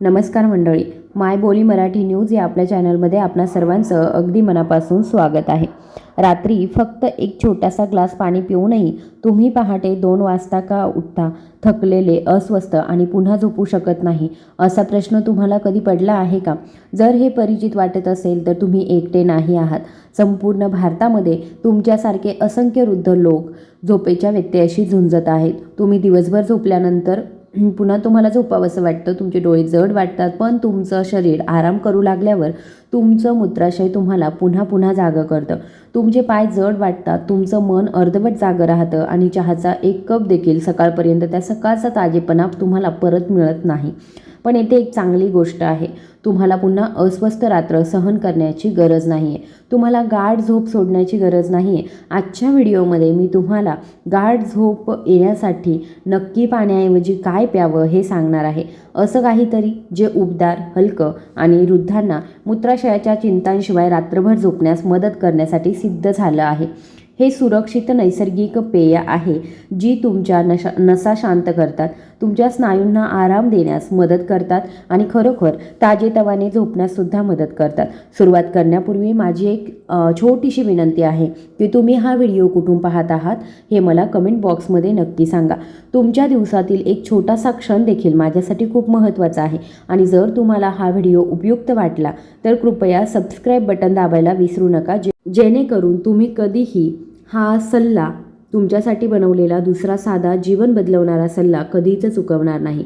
नमस्कार मंडळी माय बोली मराठी न्यूज या आपल्या चॅनलमध्ये आपणा सर्वांचं अगदी मनापासून स्वागत आहे. रात्री फक्त एक छोटासा ग्लास पाणी पिऊनही तुम्ही पहाटे दोन वाजता का उठता? थकलेले अस्वस्थ आणि पुन्हा झोपू शकत नाही असा प्रश्न तुम्हाला कधी पडला आहे का? जर हे परिचित वाटत असेल तर तुम्ही एकटे नाही आहात. संपूर्ण भारतामध्ये तुमच्यासारखे असंख्य वृद्ध लोक झोपेच्या व्यत्ययाशी झुंजत आहेत. तुम्ही दिवसभर झोपल्यानंतर पुन्हा तुम्हाला झोपावंसं वाटतं तुमचे डोळे जड वाटतात पण तुमचं शरीर आराम करू लागल्यावर तुमचं मूत्राशय तुम्हाला पुन्हा पुन्हा जागं करतं. तुमचे पाय जड वाटतात तुमचं मन अर्धवट जागं राहतं आणि चहाचा एक कप देखील सकाळपर्यंत त्या सकाळचा ताजेपणा तुम्हाला परत मिळत नाही. पण येथे एक चांगली गोष्ट आहे. तुम्हाला पुन्हा अस्वस्थ रात्र सहन करण्याची गरज नाही आहे तुम्हाला गाढ झोप सोडण्याची गरज नाही आहे आजच्या व्हिडिओमध्ये मी तुम्हाला गाढ झोप येण्यासाठी नक्की पाण्याऐवजी काय प्यावं हे सांगणार आहे. असं काहीतरी जे उबदार हलकं आणि वृद्धांना मूत्राशयाच्या चिंतांशिवाय रात्रभर झोपण्यास मदत करण्यासाठी सिद्ध झालं आहे. हे सुरक्षित नैसर्गिक पेय आहे जी तुमच्या नशा नसा शांत करतात. तुमच्या स्नायूंना आराम देण्यास मदत करतात आणि खरोखर ताजेतवाने झोपण्याससुद्धा मदत करतात. सुरुवात करण्यापूर्वी माझी एक छोटीशी विनंती आहे की तुम्ही हा व्हिडिओ कुठून पाहत आहात हे मला कमेंट बॉक्समध्ये नक्की सांगा. तुमच्या दिवसातील एक छोटासा क्षण देखील माझ्यासाठी खूप महत्त्वाचा आहे. आणि जर तुम्हाला हा व्हिडिओ उपयुक्त वाटला तर कृपया सबस्क्राईब बटन दाबायला विसरू नका जे जेणेकरून तुम्ही कधीही हा सल्ला तुमच्यासाठी बनवलेला दुसरा साधा जीवन बदलवणारा सल्ला कधीच चुकवणार नाही.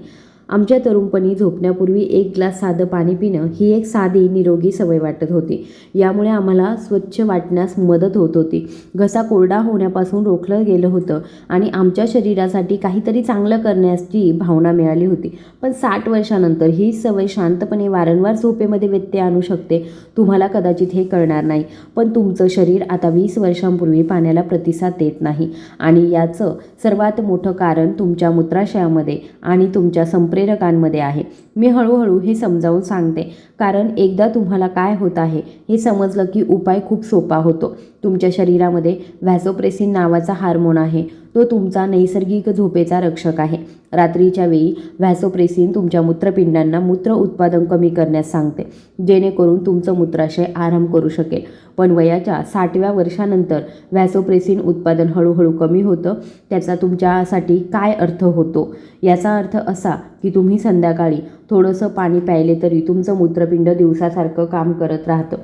आमच्या तरुणपणी झोपण्यापूर्वी एक ग्लास साधं पाणी पिणं ही एक साधी निरोगी सवय वाटत होती. यामुळे आम्हाला स्वच्छ वाटण्यास मदत होत होती. घसा कोरडा होण्यापासून रोखलं गेलं होतं आणि आमच्या शरीरासाठी काहीतरी चांगलं करण्याची भावना मिळाली होती. पण साठ वर्षानंतर ही सवय शांतपणे वारंवार झोपेमध्ये व्यत्यय आणू शकते तुम्हाला कदाचित हे कळणार नाही. पण तुमचं शरीर आता वीस वर्षांपूर्वी पाण्याला प्रतिसाद देत नाही आणि याचं सर्वात मोठं कारण तुमच्या मूत्राशयामध्ये आणि तुमच्या प्रेरकांमध्ये आहे. मी हळूहळू हे समजावून सांगते. कारण एकदा तुम्हाला काय होत आहे हे समजलं की उपाय खूप सोपा होतो. तुमच्या शरीरामध्ये व्हॅसोप्रेसिन नावाचा हार्मोन आहे. तो तुमचा नैसर्गिक झोपेचा रक्षक आहे. रात्रीच्या वेळी व्हॅसोप्रेसिन तुमच्या मूत्रपिंडांना मूत्र उत्पादन कमी करण्यास सांगते. जेणेकरून तुमचं मूत्राशय आराम करू शकेल. पण वयाच्या साठव्या वर्षानंतर व्हॅसोप्रेसिन उत्पादन हळूहळू कमी होतं. त्याचा तुमच्यासाठी काय अर्थ होतो? याचा अर्थ असा की तुम्ही संध्याकाळी थोडंसं पाणी प्यायले तरी तुमचं मूत्रपिंड दिवसासारखं काम करत राहतं.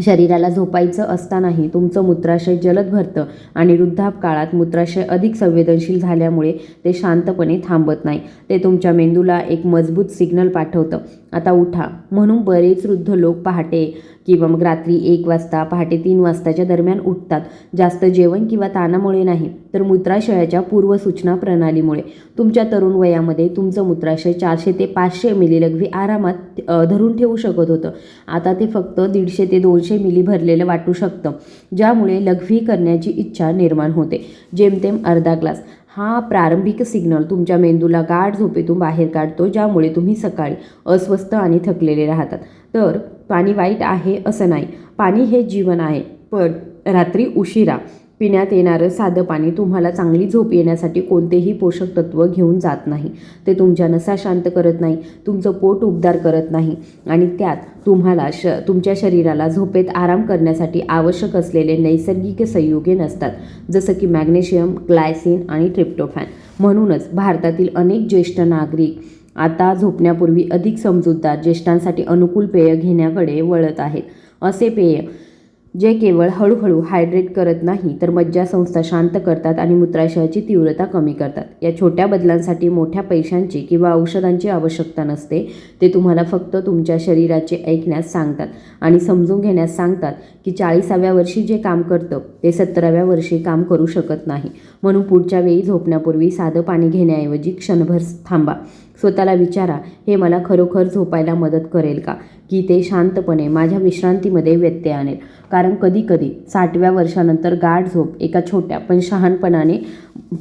शरीराला झोपायचं असतानाही तुमचं मूत्राशय जलद भरतं आणि वृद्धाप काळात मूत्राशय अधिक संवेदनशील झाल्यामुळे ते शांतपणे थांबत नाही. ते तुमच्या मेंदूला एक मजबूत सिग्नल पाठवतं. आता उठा. म्हणून बरेच वृद्ध लोक पहाटे किंवा मग रात्री एक वाजता पहाटे तीन वाजताच्या दरम्यान उठतात. जास्त जेवण किंवा ताणामुळे नाही तर मूत्राशयाच्या पूर्वसूचना प्रणालीमुळे. तुमच्या तरुण वयामध्ये तुमचं मूत्राशय चारशे ते पाचशे मिली लघवी आरामात धरून ठेवू शकत होतं. आता ते फक्त दीडशे ते दोनशे मिली भरलेलं वाटू शकतं ज्यामुळे लघवी करण्याची इच्छा निर्माण होते. जेमतेम अर्धा ग्लास. हा प्रारंभिक सिग्नल तुमच्या मेंदूला गाढ झोपेतून बाहेर काढतो ज्यामुळे तुम्ही सकाळी अस्वस्थ आणि थकलेले राहतात. तर पाणी वाईट आहे असं नाही. पाणी हे जीवन आहे पण रात्री उशिरा. पिण्यात येणारं साधं पाणी तुम्हाला चांगली झोप येण्यासाठी कोणतेही पोषक तत्त्व घेऊन जात नाही. ते तुमच्या नसा शांत करत नाही तुमचं पोट उबदार करत नाही आणि त्यात तुम्हाला श तुमच्या शरीराला झोपेत आराम करण्यासाठी आवश्यक असलेले नैसर्गिक संयुगे नसतात जसं की मॅग्नेशियम ग्लायसिन आणि ट्रिप्टोफॅन. म्हणूनच भारतातील अनेक ज्येष्ठ नागरिक आता झोपण्यापूर्वी अधिक समजूतदार ज्येष्ठांसाठी अनुकूल पेय घेण्याकडे वळत आहेत. असे पेय जे केवळ हळूहळू हायड्रेट करत नाही तर मज्जासंस्था शांत करतात आणि मूत्राशयाची तीव्रता कमी करतात. या छोट्या बदलांसाठी मोठ्या पैशांची किंवा औषधांची आवश्यकता नसते ते तुम्हाला फक्त तुमच्या शरीराचे ऐकण्यास सांगतात आणि समजून घेण्यास सांगतात की चाळीसाव्या वर्षी जे काम करतं ते सत्तराव्या वर्षी काम करू शकत नाही. म्हणून पुढच्या वेळी झोपण्यापूर्वी साधं पाणी घेण्याऐवजी क्षणभर थांबा. स्वतःला विचारा हे मला खरोखर झोपायला मदत करेल का? की ते शांतपणे माझ्या विश्रांतीमध्ये व्यत्यय आणेल. कारण कधीकधी साठव्या वर्षानंतर गाढ झोप एका छोट्या पण शहाणपणाने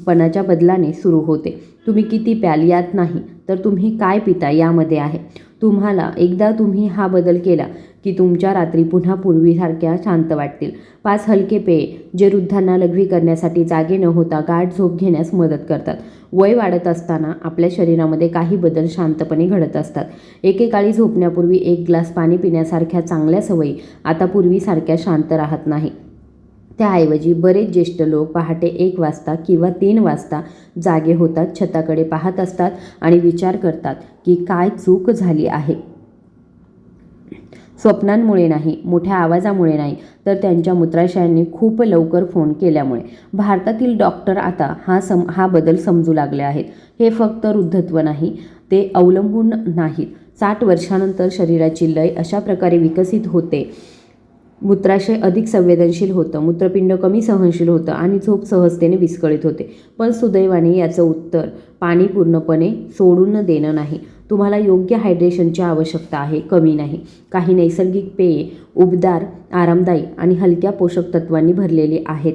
पणाच्या बदलाने सुरू होते. तुम्ही किती प्याल यात नाही तर तुम्ही काय पिता यामध्ये आहे. तुम्हाला एकदा तुम्ही हा बदल केला की तुमच्या रात्री पुन्हा पूर्वीसारख्या शांत वाटतील. पाच हलके पेय जे वृद्धांना लघवी करण्यासाठी जागे न होता गाठ झोप घेण्यास मदत करतात. वय वाढत असताना आपल्या शरीरामध्ये काही बदल शांतपणे घडत असतात. एकेकाळी झोपण्यापूर्वी एक ग्लास पाणी पिण्यासारख्या चांगल्या सवयी आता पूर्वीसारख्या शांत राहत नाही. त्याऐवजी बरेच ज्येष्ठ लोक पहाटे एक वाजता किंवा तीन वाजता जागे होतात छताकडे पाहत असतात आणि विचार करतात की काय चूक झाली आहे. स्वप्नांमुळे नाही मोठ्या आवाजामुळे नाही तर त्यांच्या मूत्राशयांनी खूप लवकर फोन केल्यामुळे. भारतातील डॉक्टर आता हा सम हा बदल समजू लागले आहेत. हे फक्त वृद्धत्व नाही ते अवलंबून नाहीत. साठ वर्षानंतर शरीराची लय अशा प्रकारे विकसित होते. मूत्राशय अधिक संवेदनशील होतं मूत्रपिंड कमी सहनशील होतं आणि झोप सहजतेने विस्कळीत होते. पण सुदैवाने याचं उत्तर पाणी पूर्णपणे सोडून देणं नाही. तुम्हाला योग्य हायड्रेशनची आवश्यकता आहे कमी नाही. काही नैसर्गिक पेये उबदार आरामदायी आणि हलक्या पोषक तत्वांनी भरलेली आहेत.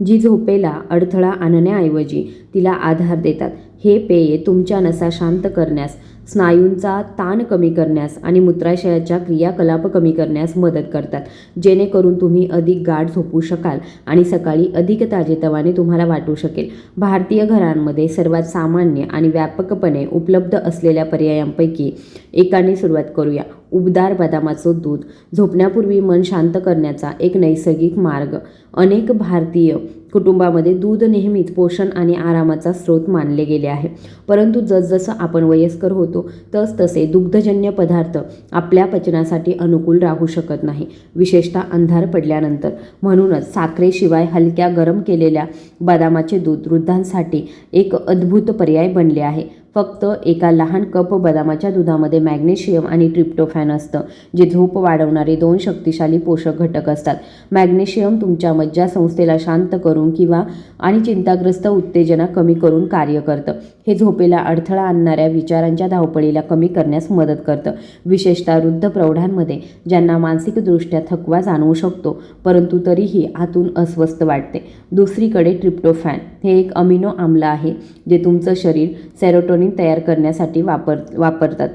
जी झोपेला अडथळा आणण्याऐवजी तिला आधार देतात. हे पेये तुमच्या नसा शांत करण्यास स्नायूंचा ताण कमी करण्यास आणि मूत्राशयाच्या क्रियाकलाप कमी करण्यास मदत करतात. जेणेकरून तुम्ही अधिक गाढ झोपू शकाल आणि सकाळी अधिक ताजेतवाने तुम्हाला वाटू शकेल. भारतीय घरांमध्ये सर्वात सामान्य आणि व्यापकपणे उपलब्ध असलेल्या पर्यायांपैकी एकाने सुरुवात करूया. उबदार बदामाचं दूध झोपण्यापूर्वी मन शांत करण्याचा एक नैसर्गिक मार्ग. अनेक भारतीय कुटुंबामध्ये दूध नेहमीच पोषण आणि आरामाचा स्रोत मानले गेले आहे. परंतु जसजसं आपण वयस्कर होतो तस तसे दुग्धजन्य पदार्थ आपल्या पचनासाठी अनुकूल राहू शकत नाही. विशेषतः अंधार पडल्यानंतर. म्हणूनच साखरेशिवाय हलक्या गरम केलेल्या बदामाचे दूध वृद्धांसाठी एक अद्भुत पर्याय बनले आहे. फक्त एका लहान कप बदामाच्या दुधामध्ये मॅग्नेशियम आणि ट्रिप्टोफॅन असतं जे झोप वाढवणारे दोन शक्तिशाली पोषक घटक असतात. मॅग्नेशियम तुमच्या मज्जासंस्थेला शांत करून किंवा आणि चिंताग्रस्त उत्तेजना कमी करून कार्य करतं. हे झोपेला अडथळा आणणाऱ्या विचारांच्या धावपळीला कमी करण्यास मदत करतं. विशेषतः वृद्ध प्रौढांमध्ये ज्यांना मानसिकदृष्ट्या थकवा जाणवू शकतो परंतु तरीही आतून अस्वस्थ वाटते. दुसरीकडे ट्रिप्टोफॅन हे एक अमिनो आम्ल आहे जे तुमचं शरीर सेरोटोनिन तयार करण्यासाठी वापर वापरतात.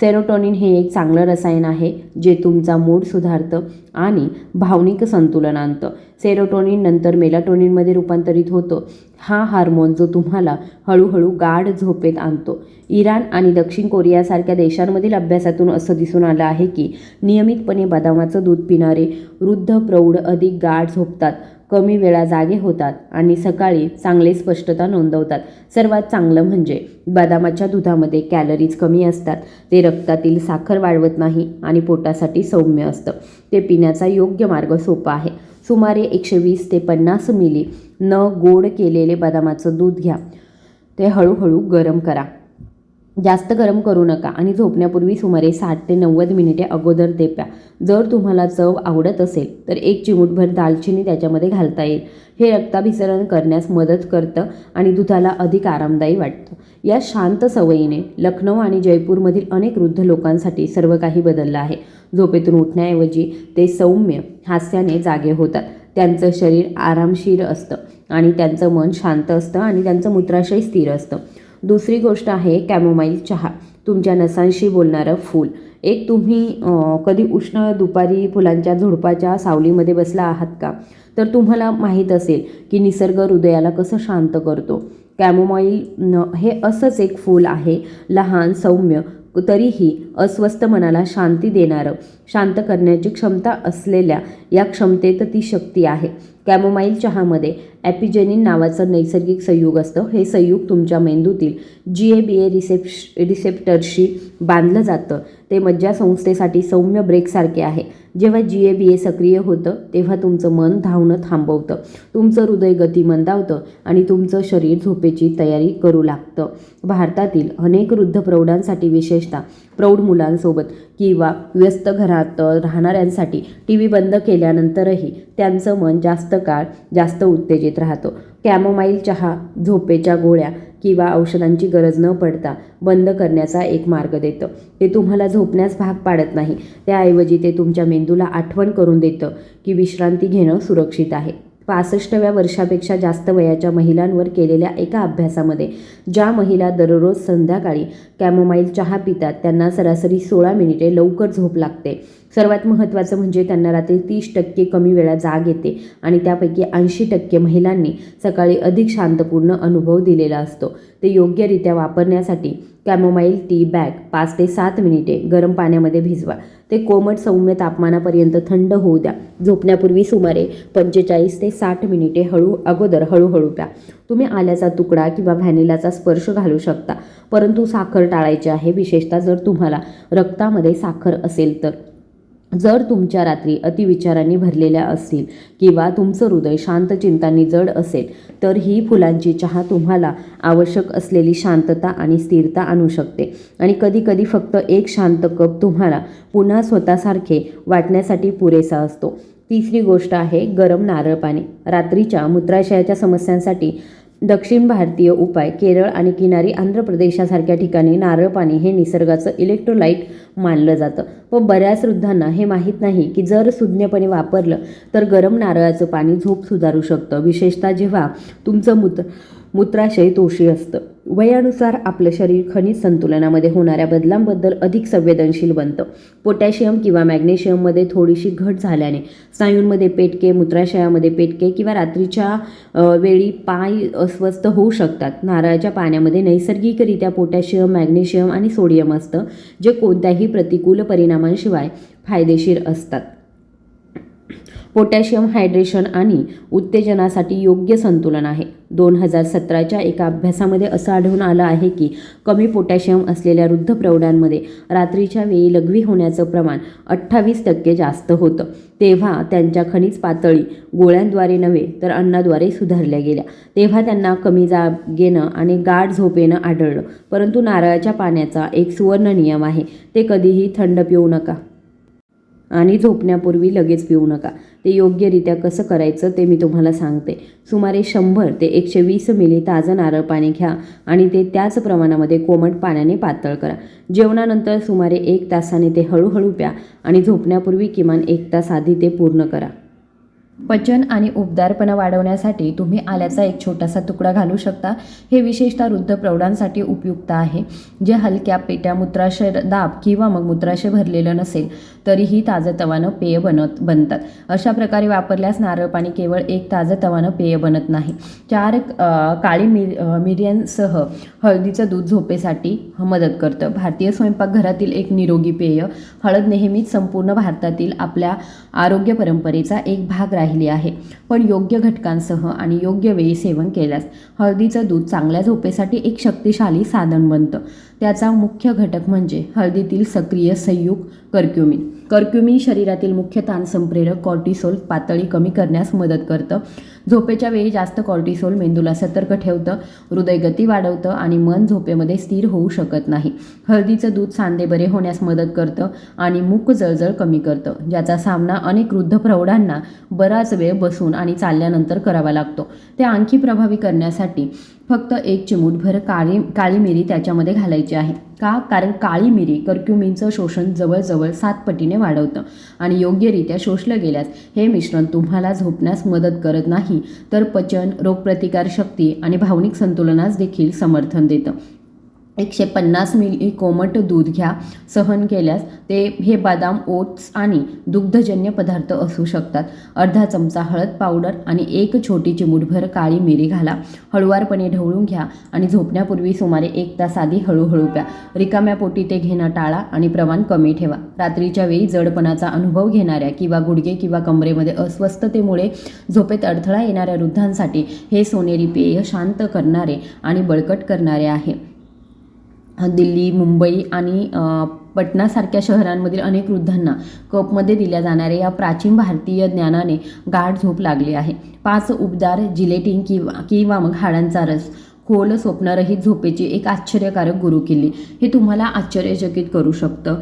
सेरोटोनिन हे एक चांगलं रसायन आहे जे तुमचा मूड सुधारतं आणि भावनिक संतुलन आणतं. सेरोटोनिन नंतर मेलाटोनिनमध्ये रूपांतरित होतं. हा हार्मोन जो तुम्हाला हळूहळू गाढ झोपेत आणतो. इराण आणि दक्षिण कोरियासारख्या देशांमधील अभ्यासातून असं दिसून आलं आहे की नियमितपणे बदामाचं दूध पिणारे वृद्ध प्रौढ अधिक गाढ झोपतात. कमी वेळा जागे होतात आणि सकाळी चांगले स्पष्टता नोंदवतात. सर्वात चांगलं म्हणजे बदामाच्या दुधामध्ये कॅलरीज कमी असतात. ते रक्तातील साखर वाढवत नाही आणि पोटासाठी सौम्य असतं. ते पिण्याचा योग्य मार्ग सोपा आहे. सुमारे एकशे वीस ते पन्नास मिली न गोड केलेले बदामाचं दूध घ्या. ते हळूहळू गरम करा. जास्त गरम करू नका आणि झोपण्यापूर्वी सुमारे साठ ते नव्वद मिनिटे अगोदर ते प्या. जर तुम्हाला चव आवडत असेल तर एक चिमूटभर दालचिनी त्याच्यामध्ये घालता येईल. हे रक्ताभिसरण करण्यास मदत करतं आणि दुधाला अधिक आरामदायी वाटतं. या शांत सवयीने लखनौ आणि जयपूरमधील अनेक वृद्ध लोकांसाठी सर्व काही बदललं आहे. झोपेतून उठण्याऐवजी ते सौम्य हास्याने जागे होतात. त्यांचं शरीर आरामशीर असतं आणि त्यांचं मन शांत असतं आणि त्यांचं मूत्राशय स्थिर असतं. दुसरी गोष्ट आहे कॅमोमाईल चहा. तुमच्या नसांशी बोलणारं फूल. एक तुम्ही कधी उष्ण दुपारी फुलांच्या झुडपाच्या सावलीमध्ये बसला आहात का? तर तुम्हाला माहीत असेल की निसर्ग हृदयाला कसं शांत करतो. कॅमोमाईल हे असंच एक फूल आहे लहान सौम्य तरीही अस्वस्थ मनाला शांती देणारं. शांत करण्याची क्षमता असलेल्या या क्षमतेत ती शक्ती आहे. कॅमोमाईल चहामध्ये ॲपिजेनिन नावाचं नैसर्गिक संयुग असतं. हे संयुग तुमच्या मेंदूतील जी ए बी ए रिसेप्श रिसेप्टरशी बांधलं जातं. ते मज्जासंस्थेसाठी सौम्य ब्रेकसारखे आहे. जेव्हा जी ए बी ए सक्रिय होतं तेव्हा तुमचं मन धावणं थांबवतं. तुमचं हृदय गती मंदावतं आणि तुमचं शरीर झोपेची तयारी करू लागतं. भारतातील अनेक वृद्ध प्रौढांसाठी विशेषतः प्रौढ मुलांसोबत किंवा व्यस्त घरात राहणाऱ्यांसाठी टी व्ही बंद केल्यानंतरही त्यांचं मन जास्त काळ जास्त उत्तेजित राहतं. कॅमोमाईल चहा झोपेच्या गोळ्या किंवा औषधांची गरज न पडता बंद करण्याचा एक मार्ग देतं. ते तुम्हाला झोपण्यास भाग पाडत नाही. त्याऐवजी ते तुमच्या मेंदूला आठवण करून देतं की विश्रांती घेणं सुरक्षित आहे. पासष्टव्या वर्षापेक्षा जास्त वयाच्या महिलांवर केलेल्या एका अभ्यासामध्ये ज्या महिला दररोज संध्याकाळी कॅमोमाईल चहा पितात त्यांना सरासरी सोळा मिनिटे लवकर झोप लागते. सर्वात महत्त्वाचं म्हणजे त्यांना रात्री तीस टक्के कमी वेळा जाग येते आणि त्यापैकी ऐंशी टक्के महिलांनी सकाळी अधिक शांतपूर्ण अनुभव दिलेला असतो. ते योग्यरित्या वापरण्यासाठी कॅमोमाईल टी बॅग पाच ते सात मिनिटे गरम पाण्यामध्ये भिजवा. ते कोमट सौम्य तापमानापर्यंत थंड होऊ द्या. झोपण्यापूर्वी सुमारे पंचेचाळीस ते साठ मिनिटे हळू अगोदर हळूहळू प्या. तुम्ही आल्याचा तुकडा किंवा व्हॅनिलाचा स्पर्श घालू शकता परंतु साखर टाळायची आहे विशेषतः जर तुम्हाला रक्तामध्ये साखर असेल तर. जर तुमच्या रात्री अतिविचारांनी भरलेल्या असतील किंवा तुमचं हृदय शांत चिंतांनी जड असेल तर ही फुलांची चहा तुम्हाला आवश्यक असलेली शांतता आणि स्थिरता आणू शकते. आणि कधीकधी फक्त एक शांत कप तुम्हाला पुन्हा स्वतःसारखे वाटण्यासाठी पुरेसा असतो. तिसरी गोष्ट आहे गरम नारळ पाणी. रात्रीच्या मूत्राशयाच्या समस्यांसाठी दक्षिण भारतीय उपाय केरळ आणि किनारी आंध्र प्रदेशासारख्या ठिकाणी नारळ पाणी हे निसर्गाचं इलेक्ट्रोलाइट मानलं जातं. पण बऱ्याच वृद्धांना हे माहीत नाही की जर सुज्ञपणे वापरलं तर गरम नारळाचं पाणी झोप सुधारू शकतं. विशेषतः जेव्हा तुमचं मूत्र मूत्राशय तोषी असतं. वयानुसार आपलं शरीर खनिज संतुलनामध्ये होणाऱ्या बदलांबद्दल अधिक संवेदनशील बनतं. पोटॅशियम किंवा मॅग्नेशियममध्ये थोडीशी घट झाल्याने स्नायूंमध्ये पेटके मूत्राशयामध्ये पेटके किंवा रात्रीच्या वेळी पाय अस्वस्थ होऊ शकतात. नारळाच्या पाण्यामध्ये नैसर्गिकरित्या पोटॅशियम मॅग्नेशियम आणि सोडियम असतं जे कोणत्याही प्रतिकूल परिणामांशिवाय फायदेशीर असतात. पोटॅशियम हायड्रेशन आणि उत्तेजनासाठी योग्य संतुलन आहे. दोन हजार सतराच्या एका अभ्यासामध्ये असं आढळून आलं आहे की कमी पोटॅशियम असलेल्या वृद्ध प्रौढांमध्ये रात्रीच्या वेळी लघवी होण्याचं प्रमाण अठ्ठावीस टक्के जास्त होतं. तेव्हा त्यांच्या खनिज पातळी गोळ्यांद्वारे नव्हे तर अन्नाद्वारे सुधारल्या गेल्या. तेव्हा त्यांना कमी जागेनं आणि गाढ झोपेनं आढळलं. परंतु नारळाच्या पाण्याचा एक सुवर्ण नियम आहे ते कधीही थंड पिऊ नका. आणि झोपण्यापूर्वी लगेच पिऊ नका. ते योग्यरित्या कसं करायचं ते मी तुम्हाला सांगते. सुमारे शंभर ते एकशे वीस मिली ताजं नारळ पाणी घ्या आणि ते त्याच प्रमाणामध्ये कोमट पाण्याने पातळ करा. जेवणानंतर सुमारे एक तासाने ते हळूहळू प्या आणि झोपण्यापूर्वी किमान एक तास आधी ते पूर्ण करा. पचन आणि उबदारपणा वाढवण्यासाठी तुम्ही आल्याचा एक छोटासा तुकडा घालू शकता. हे विशेषतः वृद्ध प्रौढांसाठी उपयुक्त आहे. जे हलक्या पेट्या मूत्राशय दाब किंवा मग मूत्राशय भरलेलं नसेल तरीही ताजं तवानं पेय बनत बनतात. अशा प्रकारे वापरल्यास नारळ पाणी केवळ एक ताजं तवानं पेय बनत नाही. चार काळी मिर अ, हळदीचं दूध झोपेसाठी मदत करतं. भारतीय स्वयंपाकघरातील एक निरोगी पेय. हळद नेहमीच संपूर्ण भारतातील आपल्या आरोग्य परंपरेचा एक भाग राहील. आहे. पण योग्य घटकांसह आणि योग्य वेळी सेवन केल्यास हळदीचं दूध चांगल्या झोपेसाठी एक शक्तिशाली साधन बनतं. त्याचा मुख्य घटक म्हणजे हळदीतील सक्रिय संयुग कर्क्युमिन. कर्क्युमिन शरीरातील मुख्य ताण संप्रेरक कॉर्टिसोल पातळी कमी करण्यास मदत करतं. झोपेच्या वेळी जास्त कॉर्टिसोल मेंदूला सतर्क ठेवतं हृदयगती वाढवतं आणि मन झोपेमध्ये स्थिर होऊ शकत नाही. हळदीचं दूध सांधे बरे होण्यास मदत करतं आणि मूक जळजळ कमी करतं ज्याचा सामना अनेक वृद्ध प्रौढांना बराच वेळ बसून आणि चालल्यानंतर करावा लागतो. ते आणखी प्रभावी करण्यासाठी फक्त एक चिमूटभर काळी काळी मिरी त्याच्यामध्ये घालायची आहे. का? कारण काळी मिरी कर्क्युमिनचं शोषण जवळजवळ सात पटीने वाढवतं आणि योग्यरित्या शोषलं गेल्यास हे मिश्रण तुम्हाला झोपण्यास मदत करत नाही. तर पचन रोगप्रतिकारशक्ती आणि भावनिक संतुलनास देखील समर्थन देतं. एकशे पन्नास मिली कोमट दूध घ्या सहन केल्यास ते हे बदाम ओट्स आणि दुग्धजन्य पदार्थ असू शकतात. अर्धा चमचा हळद पावडर आणि एक छोटी चिमूटभर काळी मिरी घाला. हळुवारपणे ढवळून घ्या आणि झोपण्यापूर्वी सुमारे एक तास आधी हळूहळू प्या. रिकाम्या पोटी ते घेणं टाळा आणि प्रमाण कमी ठेवा. रात्रीच्या वेळी जडपणाचा अनुभव घेणाऱ्या किंवा गुडघे किंवा कमरेमध्ये अस्वस्थतेमुळे झोपेत अडथळा येणाऱ्या वृद्धांसाठी हे सोनेरी पेय शांत करणारे आणि बळकट करणारे आहे. दिल्ली मुंबई आणि पटनासारख्या शहरांमधील अनेक वृद्धांना कपमध्ये दिल्या जाणाऱ्या या प्राचीन भारतीय ज्ञानाने गाढ झोप लागली आहे. पाच उबदार जिलेटिन किंवा किंवा मग हाडांचा रस खोल स्वप्नरहित झोपेची एक आश्चर्यकारक गुरुकिल्ली हे तुम्हाला आश्चर्यचकित करू शकतं.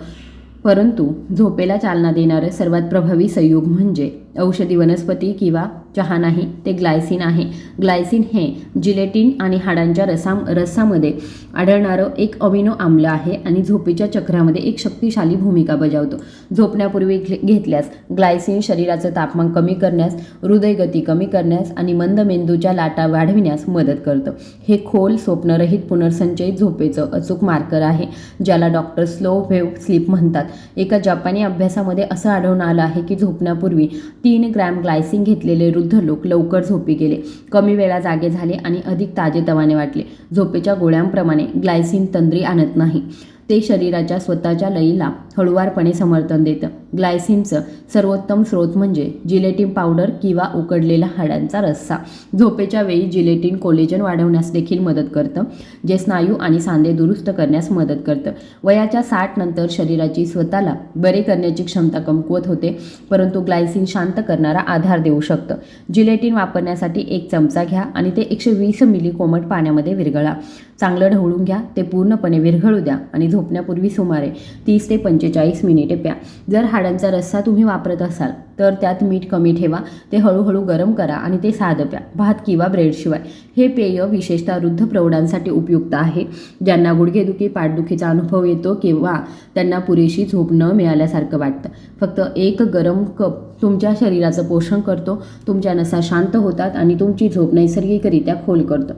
परंतु झोपेला चालना देणारं सर्वात प्रभावी संयोग म्हणजे औषधी वनस्पती किंवा चहा नाही ते ग्लायसिन आहे. ग्लायसिन हे जिलेटिन आणि हाडांच्या रसा रसामध्ये आढळणारं एक अमिनो आम्ल आहे आणि झोपेच्या चक्रामध्ये एक शक्तिशाली भूमिका बजावतो. झोपण्यापूर्वी घेतल्यास ग्लायसिन शरीराचं तापमान कमी करण्यास हृदयगती कमी करण्यास आणि मंद मेंदूच्या लाटा वाढविण्यास मदत करतं. हे खोल स्वप्नरहित पुनर्संचयित झोपेचं अचूक मार्कर आहे ज्याला डॉक्टर स्लो वेव्ह स्लीप म्हणतात. एका जपानी अभ्यासामध्ये असं आढळून आलं आहे की झोपण्यापूर्वी तीन ग्रॅम ग्लायसिन घेतलेले वृद्ध लोक लवकर झोपी गेले. कमी वेळा जागे झाले आणि अधिक ताजेतवाने वाटले. झोपेच्या गोळ्यांप्रमाणे ग्लायसिन तंद्री आणत नाही. ते शरीराच्या स्वतःच्या लयीला हळुवारपणे समर्थन देतं. ग्लायसिनचं सर्वोत्तम स्रोत म्हणजे जिलेटिन पावडर किंवा उकडलेला हाडांचा रस्सा. झोपेच्या वेळी जिलेटिन कोलेजन वाढवण्यास देखील मदत करतं जे स्नायू आणि सांधे दुरुस्त करण्यास मदत करतं. वयाच्या साठ नंतर शरीराची स्वतःला बरे करण्याची क्षमता कमकुवत होते परंतु ग्लायसिन शांत करणारा आधार देऊ शकतं. जिलेटिन वापरण्यासाठी एक चमचा घ्या आणि ते एकशे वीस मिली कोमट पाण्यामध्ये विरघळा. चांगलं ढवळून घ्या ते पूर्णपणे विरघळू द्या आणि झोपण्यापूर्वी सुमारे तीस ते पंचेचाळीस मिनिटे प्या. जर हाड हाडांचा रस्सा तुम्ही वापरत असाल तर त्यात मीठ कमी ठेवा ते हळूहळू गरम करा आणि ते साधं प्या. भात किंवा ब्रेडशिवाय हे पेय विशेषतः वृद्ध प्रौढांसाठी उपयुक्त आहे. ज्यांना गुडघेदुखी पाठदुखीचा अनुभव येतो किंवा त्यांना पुरेशी झोप न मिळाल्यासारखं वाटतं. फक्त एक गरम कप तुमच्या शरीराचं पोषण करतो तुमच्या नसा शांत होतात आणि तुमची झोप नैसर्गिकरित्या खोल करतं.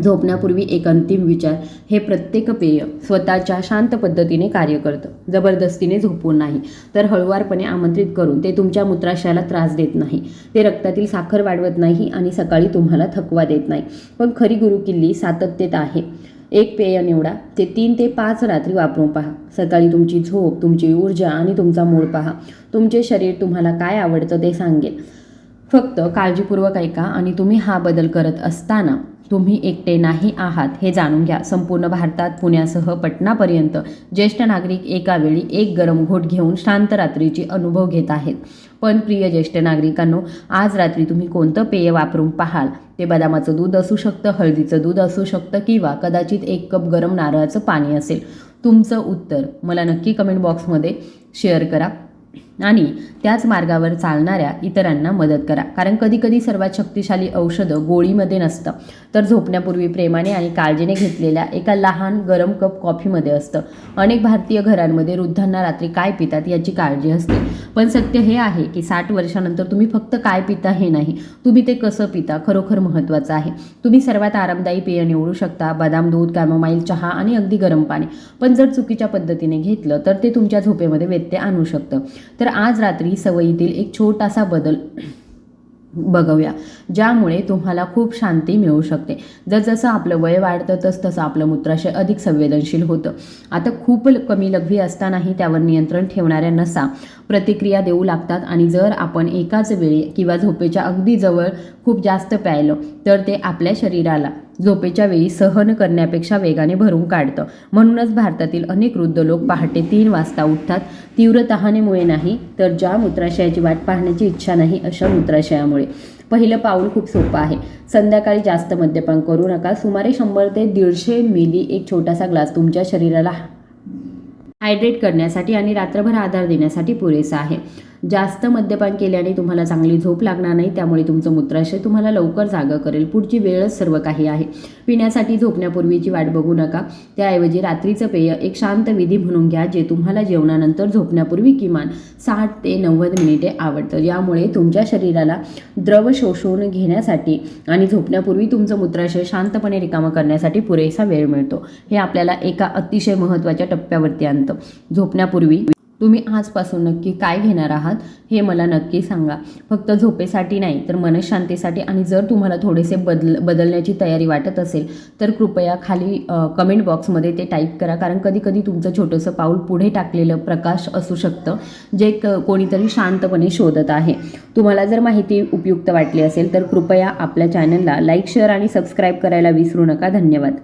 झोपण्यापूर्वी एक अंतिम विचार हे प्रत्येक पेय स्वतःच्या शांत पद्धतीने कार्य करतं. जबरदस्तीने झोपून नाही तर हळुवारपणे आमंत्रित करून ते तुमच्या मूत्राशयाला त्रास देत नाही. ते रक्तातील साखर वाढवत नाही आणि सकाळी तुम्हाला थकवा देत नाही. पण खरी गुरुकिल्ली सातत्यत आहे. एक पेय निवडा ते तीन ते पाच रात्री वापरून पहा. सकाळी तुमची झोप तुमची ऊर्जा आणि तुमचा मूड पहा. तुमचे शरीर तुम्हाला काय आवडतं ते सांगेल. फक्त काळजीपूर्वक ऐका आणि तुम्ही हा बदल करत असताना तुम्ही एकटे नाही आहात हे जाणून घ्या. संपूर्ण भारतात पुण्यासह पटनापर्यंत ज्येष्ठ नागरिक एका वेळी एक गरम घोट घेऊन शांत रात्रीची अनुभव घेत आहेत. पण प्रिय ज्येष्ठ नागरिकांनो आज रात्री तुम्ही कोणतं पेय वापरून पाहाल? ते बदामाचं दूध असू शकतं हळदीचं दूध असू शकतं किंवा कदाचित एक कप गरम नारळाचं पाणी असेल. तुमचं उत्तर मला नक्की कमेंट बॉक्समध्ये शेअर करा. आणि त्याच मार्गावर चालणाऱ्या इतरांना मदत करा. कारण कधीकधी सर्वात शक्तिशाली औषधं गोळीमध्ये नसतं. तर झोपण्यापूर्वी प्रेमाने आणि काळजीने घेतलेल्या एका लहान गरम कप कॉफीमध्ये असतं. अनेक भारतीय घरांमध्ये वृद्धांना रात्री काय पितात याची काळजी असते. पण सत्य हे आहे की साठ वर्षानंतर तुम्ही फक्त काय पिता हे नाही. तुम्ही ते कसं पिता खरोखर महत्त्वाचं आहे. तुम्ही सर्वात आरामदायी पेय निवडू शकता. बदाम दूध कॅमोमाईल चहा आणि अगदी गरम पाणी. पण जर चुकीच्या पद्धतीने घेतलं तर ते तुमच्या झोपेमध्ये व्यत्यय आणू शकतं. तर तर आज रात्री सवयीतील एक छोटासा बदल बघूया ज्यामुळे तुम्हाला खूप शांती मिळू शकते. जसजसं आपलं वय वाढतं तसतसं आपलं मूत्राशय अधिक संवेदनशील होतं. आता खूप ल- कमी लघवी असतानाही त्यावर नियंत्रण ठेवणाऱ्या नसा प्रतिक्रिया देऊ लागतात आणि जर आपण एकाच वेळी किंवा झोपेच्या अगदी जवळ खूप जास्त प्यायलं तर ते आपल्या शरीराला झोपेच्या वेळी सहन करण्यापेक्षा वेगाने भरून काढतं. म्हणूनच भारतातील अनेक वृद्ध लोक पहाटे तीन वाजता उठतात. तीव्र तहानेमुळे नाही तर ज्या मूत्राशयाची वाट पाहण्याची इच्छा नाही अशा मूत्राशयामुळे. पहिलं पाऊल खूप सोपं आहे. संध्याकाळी जास्त मद्यपान करू नका. सुमारे शंभर ते दीडशे मिली एक छोटासा ग्लास तुमच्या शरीराला हायड्रेट करण्यासाठी आणि रात्रभर आधार देण्यासाठी पुरेसा आहे. जास्त मद्यपान केल्याने तुम्हाला चांगली झोप लागणार नाही त्यामुळे तुमचं मूत्राशय तुम्हाला लवकर जागं करेल. पुढची वेळच सर्व काही आहे. पिण्यासाठी झोपण्यापूर्वीची वाट बघू नका. त्याऐवजी रात्रीचं पेय एक शांत विधी म्हणून घ्या जे तुम्हाला जेवणानंतर झोपण्यापूर्वी किमान साठ ते नव्वद मिनिटे आवडतं. यामुळे तुमच्या शरीराला द्रव शोषून घेण्यासाठी आणि झोपण्यापूर्वी तुमचं मूत्राशय शांतपणे रिकामं करण्यासाठी पुरेसा वेळ मिळतो. हे आपल्याला एका अतिशय महत्त्वाच्या टप्प्यावरती आणतं. झोपण्यापूर्वी तुम्ही आजपासून नक्की काय घेणार आहात हे मला नक्की सांगा. फक्त झोपेसाठी नाही तर मनशांतीसाठी. आणि जर तुम्हाला थोडेसे बदल बदलण्याची तयारी वाटत असेल तर कृपया खाली कमेंट बॉक्समध्ये ते टाईप करा. कारण कधी कधी तुमचं छोटंसं पाऊल पुढे टाकलेलं प्रकाश असू शकतं जे क कोणीतरी शांतपणे शोधत आहे. तुम्हाला जर माहिती उपयुक्त वाटली असेल तर कृपया आपल्या चॅनलला लाईक शेअर आणि सबस्क्राईब करायला विसरू नका. धन्यवाद.